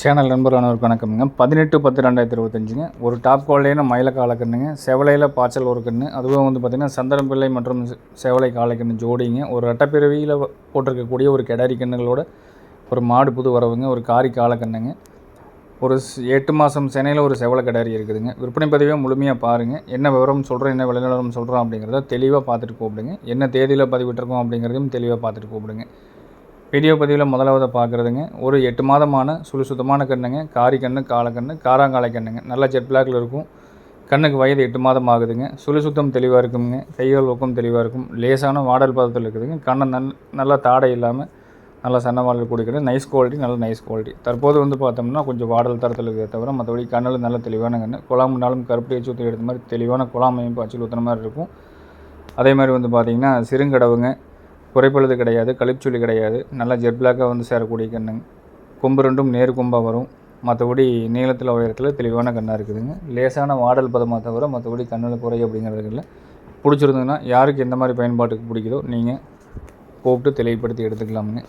Channel நண்பர் அனைவருக்கு வணக்கம்ங்க. பதினெட்டு பத்து ரெண்டாயிரத்தி இருபத்தஞ்சுங்க. ஒரு டாப் குவாலிட்டியான மயில காலக்கண்ணுங்க செவலையில் பாய்ச்சல் ஒரு கன்று. அதுவும் வந்து பார்த்திங்கன்னா சந்தனம் பிள்ளை மற்றும் செவலை காலக்கண்ணு ஜோடிங்க. ஒரு ரெட்டப்பிறவியில் போட்டிருக்கக்கூடிய ஒரு கிடாரி கண்ணுகளோட ஒரு மாடு புது வரவுங்க. ஒரு காரி காலக்கண்ணுங்க ஒரு எட்டு மாதம் சென்னையில் ஒரு செவலை கிடாரி இருக்குதுங்க. விற்பனை பதிவே முழுமையாக பாருங்கள் என்ன விவரம் சொல்கிறோம் என்ன விளைநிலவரம் சொல்கிறோம் அப்படிங்கிறத தெளிவாக பார்த்துட்டு கூப்பிடுங்க. என்ன தேதியில் பதிவிட்டிருக்கோம் அப்படிங்கிறதையும் தெளிவாக பார்த்துட்டு கூப்பிடுங்க. வீடியோ பதிவில் முதலாவது பார்க்குறதுங்க ஒரு எட்டு மாதமான சுழி சுத்தமான கண்ணுங்க. காரி கண்ணு காலக்கண்ணு காராங்காலை கண்ணுங்க. நல்லா ஜெட் பிளாக்ல இருக்கும். கண்ணுக்கு வயது எட்டு மாதம் ஆகுதுங்க. சுழி சுத்தம் தெளிவாக இருக்குங்க கைகள் ஊக்கம் தெளிவாக இருக்கும். லேசான வாடல் பதத்தில் இருக்குதுங்க. கண்ணை நல் நல்லா தாடை இல்லாமல் நல்லா சன்ன வாடல் கொடுக்குறது. நைஸ் குவாலிட்டி நல்ல நைஸ் குவாலிட்டி தற்போது வந்து பார்த்தோம்னா கொஞ்சம் வாடல் தரத்தில் இருக்கிறத தவிர மற்றபடி கண்ணில் நல்ல தெளிவான கண்ணு. குழாமுனாலும் கருப்பட்டி சுற்றி எடுத்த மாதிரி தெளிவான குழாமையும் பச்சில் ஊற்றுன மாதிரி இருக்கும். அதே மாதிரி வந்து பார்த்திங்கன்னா சிறுங்கடவுங்க. குறைப்பழுது கிடையாது கழிப்புச்சுழி கிடையாது. நல்லா ஜெட் பிளாக்காக வந்து சேரக்கூடிய கண்ணுங்க கொம்பு ரெண்டும் நேர் கொம்பாக வரும். மற்றபடி நீளத்தில் உயரத்தில் தெளிவான கண்ணாக இருக்குதுங்க. லேசான வாடல் பதமாக தவிர மற்றபடி கண்ணில் குறை அப்படிங்கிறது இல்லை. பிடிச்சிருந்ததுன்னா யாருக்கு எந்த மாதிரி பயன்பாட்டுக்கு பிடிக்குதோ நீங்கள் கூப்பிட்டு தெளிவுபடுத்தி எடுத்துக்கலாமுங்க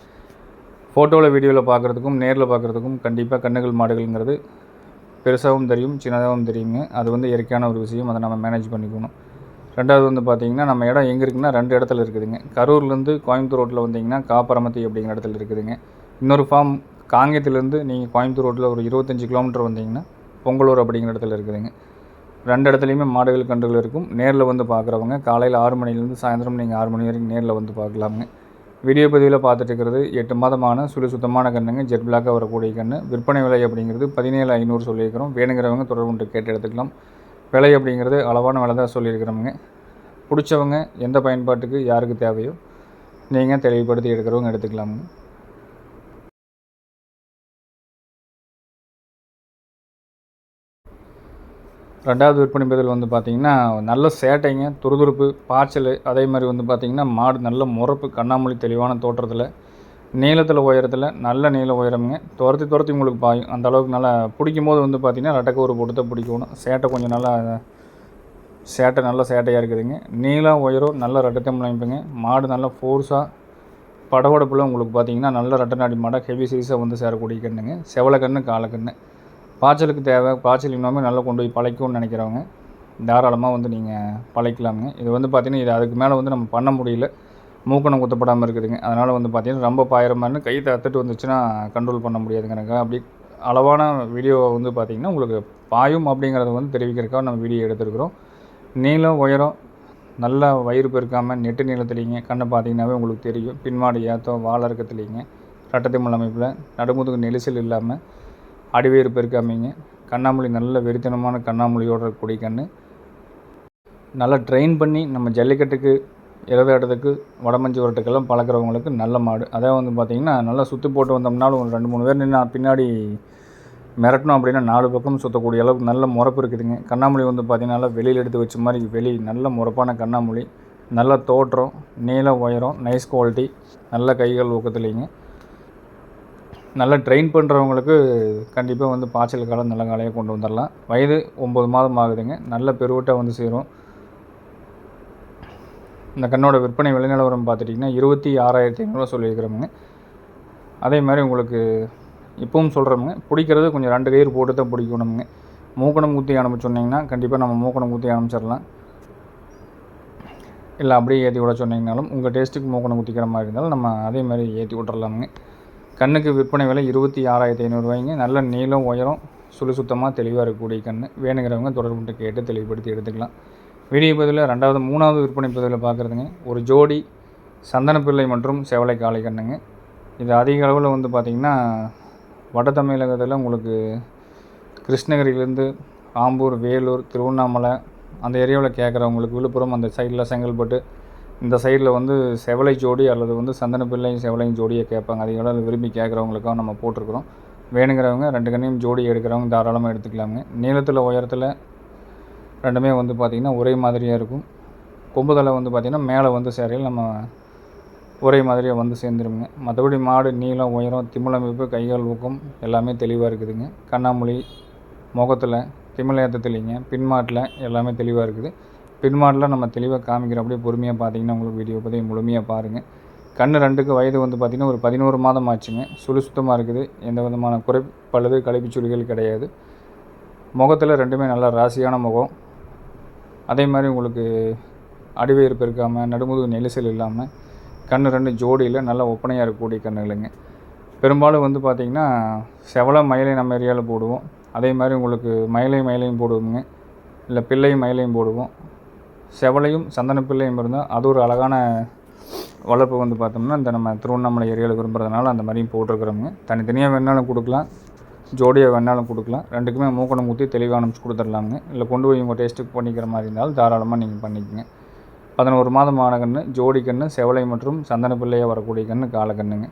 ஃபோட்டோவில் வீடியோவில் பார்க்குறதுக்கும் நேரில் பார்க்குறதுக்கும் கண்டிப்பாக கண்ணுகள் மாடுகள்ங்கிறது பெருசாகவும் தெரியும் சின்னதாகவும் தெரியுங்க. அது வந்து இயற்கையான ஒரு விஷயம் அதை நம்ம மேனேஜ் பண்ணிக்கணும். ரெண்டாவது வந்து பார்த்தீங்கன்னா நம்ம இடம் எங்கே இருக்குன்னா ரெண்டு இடத்துல இருக்குதுங்க. கரூர்லேருந்து கோயம்புத்தூர் ரோட்டில் வந்தீங்கன்னா காப்பரமத்தி அப்படிங்கிற இடத்துல இருக்குதுங்க. இன்னொரு ஃபார்ம் காங்கேயத்துலேருந்து நீங்கள் கோயம்புத்தூர் ரோட்டில் ஒரு இருபத்தஞ்சி கிலோமீட்டர் வந்தீங்கன்னா பொங்கலூர் அப்படிங்கிற இடத்துல இருக்குதுங்க. ரெண்டு இடத்துலையுமே மாடுகள் கன்றுகள் இருக்கும். நேரில் வந்து பார்க்குறவங்க காலையில் ஆறு மணிலேருந்து சாயந்தரம் நீங்கள் ஆறு மணி வரைக்கும் நேரில் வந்து பார்க்கலாமுங்க வீடியோ பதிவில் பார்த்துட்டு இருக்கிறது எட்டு மாதமான சுழி சுத்தமான கண்ணுங்க ஜெட் பிளாக்காக வரக்கூடிய கன்று. விற்பனை விலை அப்படிங்கிறது பதினேழு ஐநூறு சொல்லியிருக்கிறோம். வேணுங்கிறவங்க தொடர்பு கேட்டு எடுத்துக்கலாம். விலை அப்படிங்கிறது அளவான விலை தான் சொல்லியிருக்கிறோமுங்க பிடிச்சவங்க எந்த பயன்பாட்டுக்கு யாருக்கு தேவையோ நீங்கள் தெளிவுபடுத்தி எடுக்கிறவங்க எடுத்துக்கலாமுங்க. ரெண்டாவது விற்பனை பதில் வந்து பார்த்திங்கன்னா நல்ல சேட்டைங்க துருதுருப்பு பாய்ச்சல் அதே மாதிரி வந்து பார்த்திங்கன்னா மாடு நல்ல முறப்பு கண்ணாமூலி தெளிவான தோற்றத்தில் நீளத்தில் உயரத்தில் நல்ல நீள உயரமுங்க. துரத்தி துரத்தி உங்களுக்கு பாயும். அந்த அளவுக்கு நல்லா பிடிக்கும் போது வந்து பார்த்திங்கன்னா ரெட்டைக்கூறு போட்டு தான் பிடிக்கணும். சேட்டை கொஞ்சம் நல்லா சேட்டை நல்லா சேட்டையாக இருக்குதுங்க. நீளம் உயரம் நல்ல ரெட்டத்தம் அமைப்புங்க. மாடு நல்லா ஃபோர்ஸாக படவடப்பில் உங்களுக்கு பார்த்தீங்கன்னா நல்ல ரட்ட நாடி மாடாக ஹெவி சைஸாக வந்து சேரக்கூடிய கண்ணுங்க செவலக்கண்ணு காலக்கண்ணு பாய்ச்சலுக்கு தேவை. பாய்ச்சல் இன்னுமே நல்லா கொண்டு போய் பழைக்கும்னு நினைக்கிறவங்க தாராளமாக வந்து நீங்கள் பழைக்கலாமுங்க. இது வந்து பார்த்திங்கன்னா இது அதுக்கு மேலே வந்து நம்ம பண்ண முடியல. மூக்கணம் குத்தப்படாமல் இருக்குதுங்க. அதனால் வந்து பார்த்திங்கன்னா ரொம்ப பாயிற மாதிரி கை தத்துட்டு வந்துச்சுன்னா கண்ட்ரோல் பண்ண முடியாதுங்க எனக்கு. அப்படி அளவான வீடியோ வந்து பார்த்திங்கன்னா உங்களுக்கு பாயும் அப்படிங்கிறத வந்து தெரிவிக்கிறதுக்காக நம்ம வீடியோ எடுத்துருக்குறோம். நீளம் உயரம் நல்லா வயிறு பெருக்காமல் நெட்டு நீளத்துலேங்க. கண்ணை பார்த்தீங்கன்னாவே உங்களுக்கு தெரியும். பின்மாடி ஏத்தம் வாழை இருக்கத்துலிங்க. ரட்டத்திமல் அமைப்பில் நடுமுதுகு நெரிசல் இல்லாமல் அடிவேறு பெருக்காமைங்க. கண்ணாமூலி நல்ல வெறித்தனமான கண்ணாமூலியோட இருக்கக்கூடிய கண் நல்லா ட்ரெயின் பண்ணி நம்ம ஜல்லிக்கட்டுக்கு இடத்துக்கு வடமஞ்சி உரட்டுக்கெல்லாம் பழக்கிறவங்களுக்கு நல்ல மாடு. அதே வந்து பார்த்திங்கன்னா நல்லா சுற்றி போட்டு வந்தோம்னாலும் ஒரு ரெண்டு மூணு பேர் நின்று பின்னாடி மிரட்டணும் அப்படின்னா நாலு பக்கம் சுற்றக்கூடிய அளவுக்கு நல்ல முறப்பு இருக்குதுங்க. கண்ணாமொழி வந்து பார்த்திங்கன்னா வெளியில் எடுத்து வச்ச மாதிரி வெளி நல்ல முறப்பான கண்ணாமூலி நல்ல தோற்றம் நீள உயரம் நைஸ் குவாலிட்டி நல்ல கைகள் ஊக்கத்துலேங்க. நல்லா ட்ரெயின் பண்ணுறவங்களுக்கு கண்டிப்பாக வந்து பாய்ச்சல் காலம் நல்ல காலையாக கொண்டு வந்துடலாம். வயது ஒம்பது மாதம் ஆகுதுங்க. நல்ல பெருவட்டாக வந்து சேரும். இந்த கண்ணோட விற்பனை விலை நிலவரம் பார்த்துட்டிங்கன்னா இருபத்தி ஆறாயிரத்தி ஐநூறுரூவா சொல்லியிருக்கிறோமுங்க. அதே மாதிரி உங்களுக்கு இப்பவும் சொல்கிறோமுங்க பிடிக்கிறது கொஞ்சம் ரெண்டு கயிறு போட்டு தான் பிடிக்கணுமுங்க. மூக்கணம் ஊற்றி அனுப்பிச்சோன்னிங்கன்னா கண்டிப்பாக நம்ம மூக்கணம் ஊற்றி அனுப்பிச்சிடலாம். இல்லை அப்படியே ஏற்றி விட சொன்னீங்கனாலும் உங்கள் டேஸ்ட்டுக்கு மூக்கணம் குத்திக்கிற மாதிரி இருந்தாலும் நம்ம அதே மாதிரி ஏற்றி விட்றலாமுங்க கண்ணுக்கு விற்பனை விலை இருபத்தி ஆறாயிரத்தி ஐநூறுரூவாய்ங்க நல்ல நீளம் உயரம் சுழி சுத்தமாக தெளிவாக இருக்கக்கூடிய கண் வேணுங்கிறவங்க தொடர்புட்டு கேட்டு தெளிவுபடுத்தி எடுத்துக்கலாம். வீடியோ பதிவில் ரெண்டாவது மூணாவது விற்பனை பதிவில் பார்க்குறதுங்க ஒரு ஜோடி சந்தனப்பிள்ளை மற்றும் செவலை காளை கண்ணுங்க. இது அதிக அளவில் வந்து பார்த்திங்கன்னா வட தமிழகத்தில் உங்களுக்கு கிருஷ்ணகிரியிலேருந்து ஆம்பூர் வேலூர் திருவண்ணாமலை அந்த ஏரியாவில் கேட்குறவங்களுக்கு விழுப்புரம் அந்த சைடில் செங்கல்பட்டு இந்த சைடில் வந்து செவலை ஜோடி அல்லது வந்து சந்தனப்பிள்ளையும் செவலையும் ஜோடியை கேட்பாங்க. அதிக அளவில் விரும்பி கேட்குறவங்களுக்காக நம்ம போட்டிருக்கிறோம். வேணுங்கிறவங்க ரெண்டு கண்ணையும் ஜோடி எடுக்கிறவங்க தாராளமாக எடுத்துக்கலாங்க நீளத்தில் உயரத்தில் ரெண்டுமே வந்து பார்த்திங்கன்னா ஒரே மாதிரியாக இருக்கும். கொம்புதலை வந்து பார்த்திங்கன்னா மேலே வந்து சேரையில் நம்ம ஒரே மாதிரியாக வந்து சேர்ந்துருங்க. மற்றபடி மாடு நீளம் உயரம் திமிழமைப்பு கைகால் ஊக்கம் எல்லாமே தெளிவாக இருக்குதுங்க. கண்ணாமொழி முகத்தில் திமிழேத்தத்துலிங்க பின்மாட்டில் எல்லாமே தெளிவாக இருக்குது. பின்மாட்டில் நம்ம தெளிவாக காமிக்கிற அப்படியே பொறுமையாக பார்த்தீங்கன்னா உங்களுக்கு வீடியோ பற்றி முழுமையாக பாருங்கள் கண் ரெண்டுக்கு வயது வந்து பார்த்திங்கன்னா ஒரு பதினோரு மாதம் ஆச்சுங்க. சுழி சுத்தமாக இருக்குது. எந்த விதமான குறைப்பழுது கழிப்புச்சுளிகள் கிடையாது. முகத்தில் ரெண்டுமே நல்லா ராசியான முகம். அதே மாதிரி உங்களுக்கு அடிவயிறு பெருக்காமல் நடுமுதுகு நெலிசல் இல்லாமல் கண் ரெண்டு ஜோடியில் நல்லா ஒப்பனையாக இருக்கக்கூடிய கண்ணுகளுங்க. பெரும்பாலும் வந்து பார்த்திங்கன்னா செவலை மயிலை நம்ம ஏரியாவில் போடுவோம். அதே மாதிரி உங்களுக்கு மயிலை மயிலையும் போடுவோங்க இல்லை பிள்ளையும் மயிலையும் போடுவோம். செவலையும் சந்தன பிள்ளையும் இருந்தால் அது ஒரு அழகான வளர்ப்பு வந்து பார்த்தோம்னா இந்த நம்ம திருவண்ணாமலை ஏரியாவில் விரும்புகிறதுனால அந்த மாதிரியும் போட்டிருக்கிறோங்க தனித்தனியாக வேணாலும் கொடுக்கலாம். ஜோடியாக வேணாலும் கொடுக்கலாம். ரெண்டுக்குமே மூக்கணம் ஊற்றி தெளிவாக அனுப்பிச்சு கொடுத்துடலாமுங்க. இல்லை கொண்டு போய் உங்கள் டேஸ்ட்டுக்கு பண்ணிக்கிற மாதிரி இருந்தாலும் தாராளமாக நீங்கள் பண்ணிக்கோங்க. பதினோரு மாதம் ஆன கன்று ஜோடி கன்று செவலை மற்றும் சந்தன பிள்ளையாக வரக்கூடிய கன்று காலக்கண்ணுங்க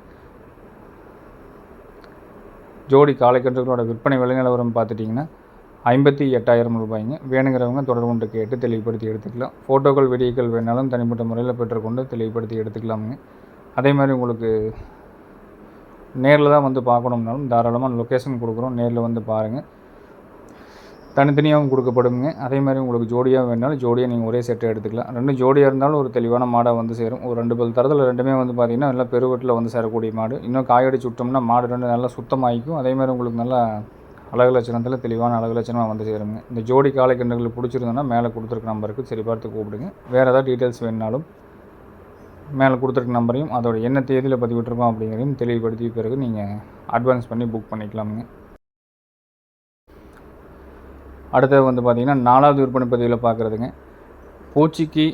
ஜோடி காலைக்கன்றுகளோட விற்பனை விலை நிலவரம் பார்த்துட்டிங்கன்னா ஐம்பத்தி எட்டாயிரம் ரூபாய்ங்க. வேணுங்கிறவங்க தொடர்பு கொண்டு கேட்டு தெளிவுபடுத்தி எடுத்துக்கலாம். ஃபோட்டோக்கள் வீடியோக்கள் வேணாலும் தனிப்பட்ட முறையில் பெற்றுக்கொண்டு தெளிவுபடுத்தி எடுத்துக்கலாமுங்க. அதே மாதிரி உங்களுக்கு நேரில் தான் வந்து பார்க்கணும்னாலும் தாராளமாக லொக்கேஷன் கொடுக்குறோம். நேரில் வந்து பாருங்கள் தனித்தனியாகவும் கொடுக்கப்படுங்க. அதே மாதிரி உங்களுக்கு ஜோடியாக வேணாலும் ஜோடியாக நீங்கள் ஒரே செட்டை எடுத்துக்கலாம். ரெண்டு ஜோடியாக இருந்தாலும் ஒரு தெளிவான மாடாக வந்து சேரும். ஒரு ரெண்டு பல் தரத்தில் ரெண்டுமே வந்து பார்த்திங்கன்னா நல்லா பெருவட்டில் வந்து சேரக்கூடிய மாடு. இன்னும் காயடிச்சு விட்டோம்னா மாடு ரெண்டு நல்லா சுத்தமாகிக்கும். அதே மாதிரி உங்களுக்கு நல்லா அழகு லட்சணத்தில் தெளிவான அழகு லட்சணமாக வந்து சேருங்க. இந்த ஜோடி காலை கன்றுகள் பிடிச்சிருந்தோன்னா மேலே கொடுத்துருக்க நம்பருக்கு சரி பார்த்து கூப்பிடுங்க. வேறு ஏதாவது டீட்டெயில்ஸ் வேணுனாலும் மேலே கொடுத்துருக்க நம்பரையும் அதோட என்ன தேதியில் பதிவிட்டிருக்கோம் அப்படிங்கிறதையும் தெளிவுபடுத்திய பிறகு நீங்கள் அட்வான்ஸ் பண்ணி புக் பண்ணிக்கலாமுங்க. அடுத்தது வந்து பார்த்திங்கன்னா நாலாவது விற்பனை பதிவில் பார்க்குறதுங்க பூச்சிக்கு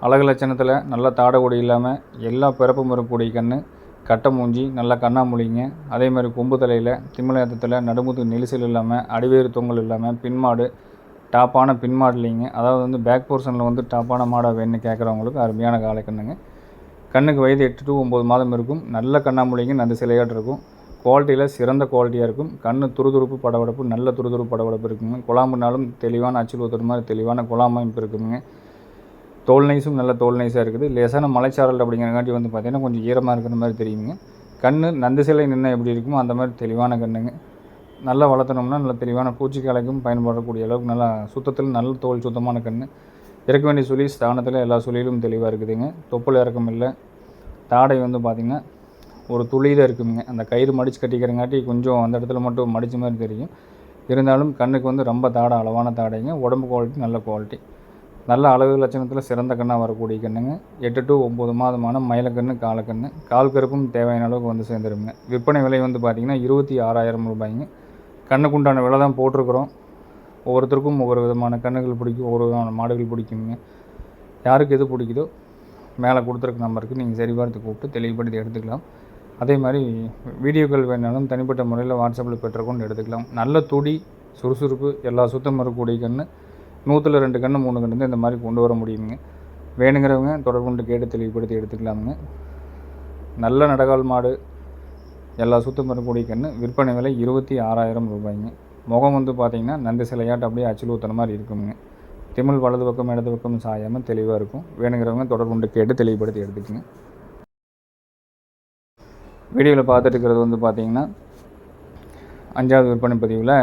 அழகு லட்சணத்தில் நல்லா தாடை இல்லாமல் எல்லா பிறப்பு வரக்கூடிய கன்று கட்டை மூஞ்சி நல்லா கண்ணாமூலிங்க அதே மாதிரி கொம்பு தலையில் திமிழத்தில் நடுமுத்து நெரிசல் இல்லாமல் அடிவேறு தொங்கல் இல்லாமல் பின்மாடு டாப்பான பின் மாடலிங்கு அதாவது வந்து பேக் போர்ஷனில் வந்து டாப்பான மாடாக வேணும்னு கேட்குறவங்களுக்கு அருமையான காலை கண்ணுங்க. கண்ணுக்கு வயது எட்டு டு ஒம்பது மாதம் இருக்கும். நல்ல கண்ணாமூலிங்க நல்ல சிலையாட்டு இருக்கும். குவாலிட்டியில் சிறந்த குவாலிட்டியாக இருக்கும். கண் துருதுருப்பு படவடப்பு நல்ல துருதுருப்பு படவடப்பு இருக்குங்க. குழாம்புனாலும் தெளிவான அச்சு ஊற்றுற மாதிரி தெளிவான குழாம்பமைப்பு இருக்குங்க. தோல் நைஸும் நல்ல தோல் நைஸாக இருக்குது. லேசான மலைச்சாரல் அப்படிங்கிறங்காட்டி வந்து பார்த்திங்கன்னா கொஞ்சம் ஈரமாக இருக்கிற மாதிரி தெரியுங்க கண் நந்து சிலை நின்று எப்படி இருக்குமோ அந்த மாதிரி தெளிவான கண்ணுங்க. நல்லா வளர்த்தனோம்னா நல்ல தெளிவான பூச்சிக்காலைக்கும் பயன்படக்கூடிய அளவுக்கு நல்லா சுத்தத்தில் நல்ல தோல் சுத்தமான கண் இறக்க வேண்டிய சுழி ஸ்தானத்தில் எல்லா சுழியிலும் தெளிவாக இருக்குதுங்க. தொப்புள் இறக்கம் இல்லை. தாடை வந்து பார்த்திங்கன்னா ஒரு துளி இருக்குதுங்க அந்த கயிறு மடித்து கட்டிக்கிறங்காட்டி கொஞ்சம் அந்த இடத்துல மட்டும் மடித்த மாதிரி தெரியும். இருந்தாலும் கண்ணுக்கு வந்து ரொம்ப தாடை அளவான தாடைங்க. உடம்பு குவாலிட்டி நல்ல குவாலிட்டி நல்ல அழகு லட்சணத்தில் சிறந்த கண்ணாக வரக்கூடிய கண்ணுங்க. எட்டு டு ஒம்பது மாதமான மயிலக்கண்ணு காலக்கண்ணு. கால் கருப்பும் தேவையான அளவுக்கு வந்து சேர்ந்துருங்க. விற்பனை விலை வந்து பார்த்திங்கன்னா இருபத்தி ஆறாயிரம் ரூபாய்ங்க. கண்ணுக்குண்டான விலை தான் போட்டிருக்கிறோம். ஒவ்வொருத்தருக்கும் ஒவ்வொரு விதமான கண்ணுகள் பிடிக்கும் ஒவ்வொரு விதமான மாடுகள் பிடிக்குங்க. யாருக்கு எது பிடிக்குதோ மேலே கொடுத்துருக்க நம்பருக்கு நீங்கள் சரி பார்த்து கூப்பிட்டு தெளிவுபடுத்தி எடுத்துக்கலாம். அதே மாதிரி வீடியோக்கள் வேணாலும் தனிப்பட்ட முறையில் வாட்ஸ்அப்பில் பெற்றுக்கொண்டு எடுத்துக்கலாம். நல்ல துடி சுறுசுறுப்பு எல்லா சுத்தம் வரக்கூடிய கன்று நூற்றில் ரெண்டு கன்று மூணு கன்று இந்த மாதிரி கொண்டு வர முடியுங்க. வேணுங்கிறவங்க தொடர்பு கொண்டு கேட்டு தெளிவுபடுத்தி எடுத்துக்கலாமுங்க. நல்ல நடகால் மாடு எல்லா சுத்தம் வரக்கூடிய கன்று விற்பனை விலை இருபத்தி ஆறாயிரம் ரூபாய்ங்க. முகம் வந்து பார்த்திங்கன்னா நண்டு சிலையாட்டு அப்படியே அச்சில் ஊற்றுன மாதிரி இருக்குங்க திமிழ் வலது பக்கம் இடது பக்கம் சாயாமல் தெளிவாக இருக்கும். வேணுங்கிறவங்க தொடர்புண்டு கேட்டு தெளிவுபடுத்தி எடுத்துக்கோங்க. வீடியோவில் பார்த்துட்டு இருக்கிறது வந்து பார்த்திங்கன்னா அஞ்சாவது விற்பனை பதிவில்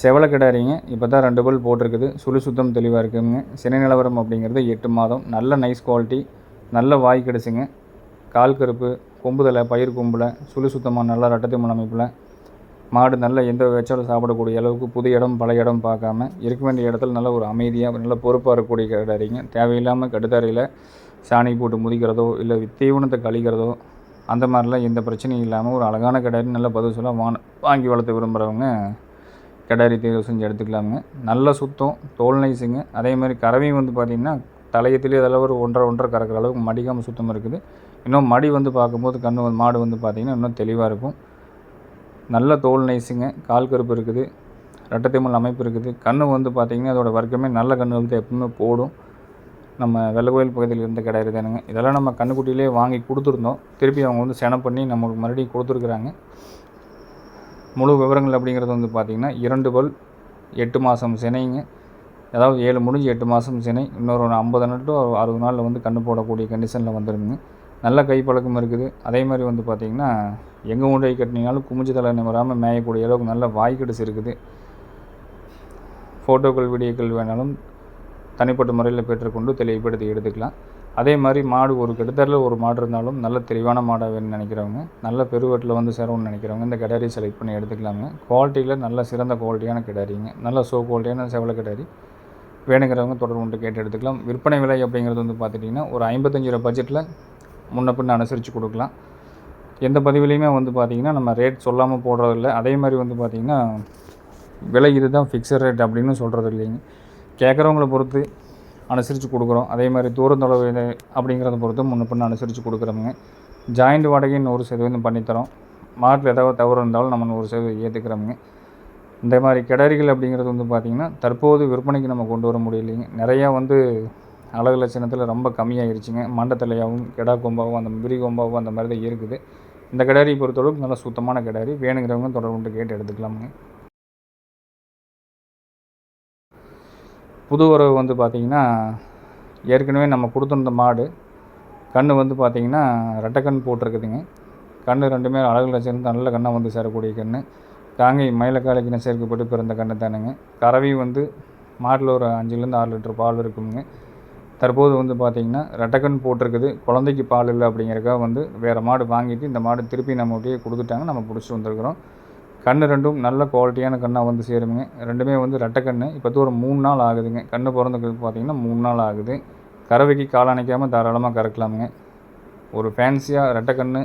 செவலை கிடாரிங்க. இப்போ தான் ரெண்டு பல் போட்டிருக்குது. சுழி சுத்தம் தெளிவாக இருக்குங்க. சினை நிலவரம் அப்படிங்கிறது எட்டு மாதம். நல்ல நைஸ் குவாலிட்டி நல்ல வாய் கிடச்சிங்க கால் கருப்பு கொம்புதலை பயிர் கொம்பில் சுழி சுத்தமாக நல்லா ரட்டத்திமல் அமைப்பில் மாடு நல்ல எந்த வச்சாலும் சாப்பிடக்கூடிய அளவுக்கு புது இடம் பல இடம் பார்க்காம இருக்க வேண்டிய இடத்துல நல்ல ஒரு அமைதியாக நல்ல பொறுப்பாக இருக்கக்கூடிய கிடாரிங்க தேவையில்லாமல் கடுதாரியில் சாணி போட்டு முதிக்கிறதோ இல்லை தீவனத்தை கழிக்கிறதோ அந்த மாதிரிலாம் எந்த பிரச்சனையும் இல்லாமல் ஒரு அழகான கிடாரி நல்ல பதிவு சொல்ல வாங்கி வளர்த்து விரும்புகிறவங்க கிடாரி தேர்வு செஞ்சு எடுத்துக்கலாமுங்க. நல்ல சுத்தம் தோல் நைஸுங்க. அதே மாதிரி கறவையும் வந்து பார்த்திங்கன்னா தலையத்திலே அதெல்லாம் ஒரு ஒன்றரை ஒன்றரை கறக்கிற அளவுக்கு மடிக்காமல் சுத்தமாக இருக்குது. இன்னும் மடி வந்து பார்க்கும்போது கண்ணு மாடு வந்து பார்த்திங்கன்னா இன்னும் தெளிவாக இருக்கும். நல்ல தோல் நைஸுங்க. கால் கருப்பு இருக்குது. ரெட்டத்தைமல் அமைப்பு இருக்குது. கண்ணு வந்து பார்த்திங்கன்னா அதோடய வர்க்கமே நல்ல கண்ணு வந்து எப்பவுமே போடும். நம்ம வெள்ளகோயில் பகுதியில் இருந்த கிடையாது இதெல்லாம் நம்ம கண்ணுக்குட்டியிலே வாங்கி கொடுத்துருந்தோம். திருப்பி அவங்க வந்து சென பண்ணி நம்மளுக்கு மறுபடியும் கொடுத்துருக்குறாங்க. முழு விவரங்கள் அப்படிங்கிறது வந்து பார்த்திங்கன்னா இரண்டு பல் எட்டு மாதம் சினைங்க. அதாவது ஏழு முடிஞ்சு எட்டு மாதம் சினை இன்னொரு ஒரு ஐம்பது நாள் டு அறுபது நாளில் வந்து கண்ணு போடக்கூடிய கண்டிஷனில் வந்துருங்க. நல்ல கை பழக்கம் இருக்குது. அதே மாதிரி வந்து பார்த்திங்கன்னா எங்கே கொண்டு கட்டினீங்கனாலும் குமிஞ்சு தலை நிமராமல் மேயக்கூடிய அளவுக்கு நல்ல வாய் இருக்குது. ஃபோட்டோக்கள் வீடியோக்கள் வேணாலும் தனிப்பட்ட முறையில் பெற்றுக்கொண்டு தெளிவுபடுத்தி எடுத்துக்கலாம். அதே மாதிரி மாடு ஒரு கிட்டத்தட்ட ஒரு மாடு இருந்தாலும் நல்ல தெளிவான மாடாக வேணும்னு நினைக்கிறவங்க நல்ல பெருவட்டில் வந்து சேரணும்னு நினைக்கிறவங்க இந்த கிடாரி செலக்ட் பண்ணி எடுத்துக்கலாங்க. குவாலிட்டியில் நல்ல சிறந்த குவாலிட்டியான கிடாரிங்க. நல்ல சோ குவாலிட்டியான செவலை கிடாரி. வேணுங்கிறவங்க தொடர்பு கொண்டு கேட்டு எடுத்துக்கலாம். விற்பனை விலை அப்படிங்கிறது வந்து பார்த்துட்டிங்கன்னா ஒரு ஐம்பத்தஞ்சு ரூபா பட்ஜெட்டில் முன்ன பின்ன அனுசரித்து கொடுக்கலாம். எந்த பதிவுலையுமே வந்து பார்த்திங்கன்னா நம்ம ரேட் சொல்லாமல் போடுறதில்ல. அதே மாதிரி வந்து பார்த்திங்கன்னா விலை இது தான் ஃபிக்ஸட் ரேட் அப்படின்னு சொல்கிறது இல்லைங்க. கேட்குறவங்கள பொறுத்து அனுசரித்து கொடுக்குறோம். அதே மாதிரி தூரம் இது அப்படிங்கிறத பொறுத்து முன்ன பின்ன அனுசரித்து கொடுக்குறோமுங்க ஜாயிண்ட் வாடகைன்னு ஒரு சதவீதம் பண்ணித்தரோம். மாட்டில் ஏதாவது தவறு இருந்தாலும் நம்ம ஒரு சதவீதம் ஏற்றுக்கிறோமுங்க இந்த மாதிரி கிடரிகள் அப்படிங்கிறது வந்து பார்த்திங்கன்னா தற்போது விற்பனைக்கு நம்ம கொண்டு வர முடியலைங்க. நிறையா வந்து அழகு லட்சணத்தில் ரொம்ப கம்மியாகிருச்சுங்க மண்டத்தலையாகவும் கெடா கொம்பாகவும் அந்த மிரி கொம்பாகவும் அந்த மாதிரி தான் இருக்குது. இந்த கிடாரியை பொறுத்தளவுக்கு நல்லா சுத்தமான கிடாரி வேணுங்கிறவங்க தொடர்பு கொண்டு கேட்டு எடுத்துக்கலாமுங்க. புது உறவு வந்து பார்த்திங்கன்னா ஏற்கனவே நம்ம கொடுத்துருந்த மாடு கன்று வந்து பார்த்திங்கன்னா ரெட்டை கண் போட்டிருக்குதுங்க. கன்று ரெண்டுமே அழகு லட்சணம் நல்ல கண்ணாக வந்து சேரக்கூடிய கன்று காங்கை மயிலக்காலைக்கு சேர்க்கப்பட்டு பிறந்த கன்று தானுங்க கறவை வந்து மாட்டில் ஒரு அஞ்சுலேருந்து ஆறு லிட்டர் பால் இருக்குங்க. தற்போது வந்து பார்த்திங்கன்னா ரெட்டக்கன் போட்டிருக்குது. குழந்தைக்கு பால் இல்லை அப்படிங்கிறக்காக வந்து வேறு மாடு வாங்கிட்டு இந்த மாடு திருப்பி நம்மகிட்டயே கொடுத்துட்டாங்க. நம்ம பிடிச்சி வந்திருக்கிறோம். கன்று ரெண்டும் நல்ல குவாலிட்டியான கண்ணாக வந்து சேருங்க. ரெண்டுமே வந்து ரெட்டக்கண்ணு இப்போ ஒரு மூணு நாள் ஆகுதுங்க. கன்று பிறந்ததுக்கு பார்த்திங்கன்னா மூணு நாள் ஆகுது. கறவைக்கு காலணைக்காமல் தாராளமாக கறக்கலாமுங்க. ஒரு ஃபேன்சியாக ரெட்டக்கண்ணு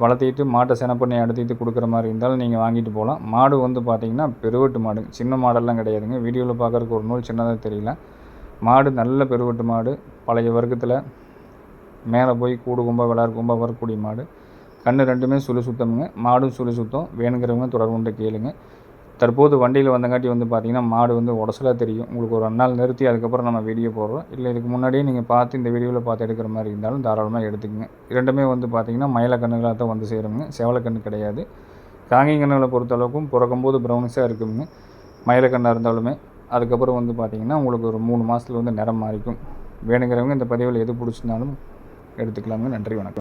வளர்த்திட்டு மாட்டை சென பண்ணி அடுத்திட்டு கொடுக்குற மாதிரி இருந்தாலும் நீங்கள் வாங்கிட்டு போகலாம். மாடு வந்து பார்த்திங்கன்னா பெருவெட்டு மாடு. சின்ன மாடெல்லாம் கிடையாதுங்க. வீடியோவில் பார்க்குறதுக்கு ஒரு நூல் சின்னதாக தெரியல. மாடு நல்ல பெருவெட்டு மாடு. பழைய வர்க்கத்தில் மேலே போய் கூடு கும்பா விளாறு கும்பா வரக்கூடிய மாடு. கண்ணு ரெண்டுமே சுழி சுத்தமுங்க. மாடும் சுழி சுத்தம். வேணுங்கிறவங்க தொடர்பு கொண்டு கேளுங்க. தற்போது வண்டியில் வந்தங்காட்டி வந்து பார்த்திங்கன்னா மாடு வந்து உடசலாக தெரியும். உங்களுக்கு ஒரு ரெண்டு நாள் நிறுத்தி அதுக்கப்புறம் நம்ம வீடியோ போடுறோம். இல்லை இதுக்கு முன்னாடியே நீங்கள் பார்த்து இந்த வீடியோவில் பார்த்து எடுக்கிற மாதிரி இருந்தாலும் தாராளமாக எடுத்துக்கங்க. இரண்டுமே வந்து பார்த்திங்கன்னா மயில கண்ணுகளாக தான் வந்து சேருங்க. செவலக்கண்ணு கிடையாது. காங்கி கண்ணுகளை பொறுத்தளவுக்கும் பிறக்கும்போது ப்ரௌனிஸாக இருக்குங்க. மயிலக்கண்ணாக இருந்தாலுமே அதுக்கப்புறம் வந்து பார்த்திங்கன்னா உங்களுக்கு ஒரு மூணு மாதத்துல வந்து நிறம் மாறிக்கும். வேணுங்கிறவங்க இந்த பதிவில் எது பிடிச்சிருந்தாலும் எடுத்துக்கலாங்க. நன்றி வணக்கம்.